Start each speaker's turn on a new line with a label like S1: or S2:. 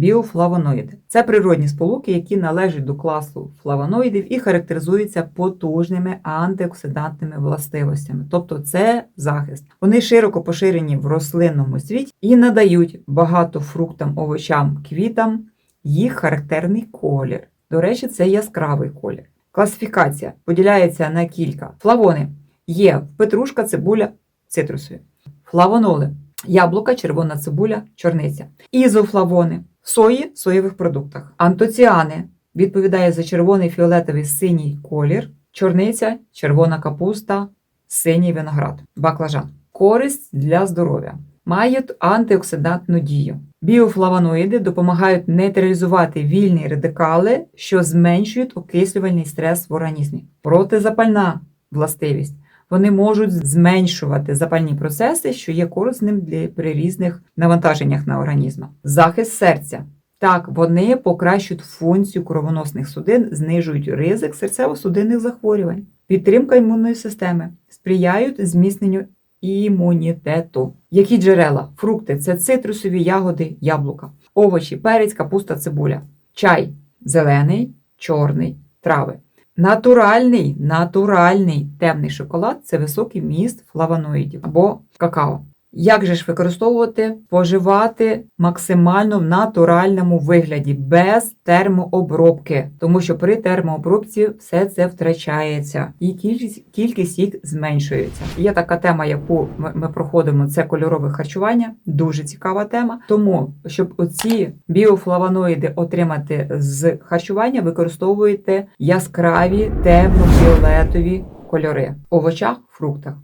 S1: Біофлавоноїди це природні сполуки, які належать до класу флавоноїдів і характеризуються потужними антиоксидантними властивостями, тобто це захист. Вони широко поширені в рослинному світі і надають багато фруктам, овочам, квітам їх характерний колір. До речі, це яскравий колір. Класифікація поділяється на кілька. Флавони є петрушка, цибуля, цитрусові. Флавоноли яблука, червона цибуля, чорниця. Ізофлавони сої, соєвих продуктах. Антоціани відповідає за червоний, фіолетовий, синій колір, чорниця, червона капуста, синій виноград, баклажан. Користь для здоров'я. Мають антиоксидантну дію. Біофлавоноїди допомагають нейтралізувати вільні радикали, що зменшують окислювальний стрес в організмі. Протизапальна властивість. Вони можуть зменшувати запальні процеси, що є корисним для при різних навантаженнях на організм. Захист серця. Так, вони покращують функцію кровоносних судин, знижують ризик серцево-судинних захворювань, підтримка імунної системи, сприяють зміцненню імунітету. Які джерела? Фрукти це цитрусові ягоди, яблука, овочі, перець, капуста, цибуля, чай зелений, чорний, трави. Натуральний, натуральний темний шоколад це високий міст флавоноїдів або какао. Як же ж використовувати, споживати максимально в натуральному вигляді, без термообробки, тому що при термообробці все це втрачається і кількість, кількість їх зменшується. Є така тема, яку ми, проходимо, це кольорове харчування. Дуже цікава тема. Тому, щоб оці біофлавоноїди отримати з харчування, використовуйте яскраві темно-фіолетові кольори в овочах, фруктах.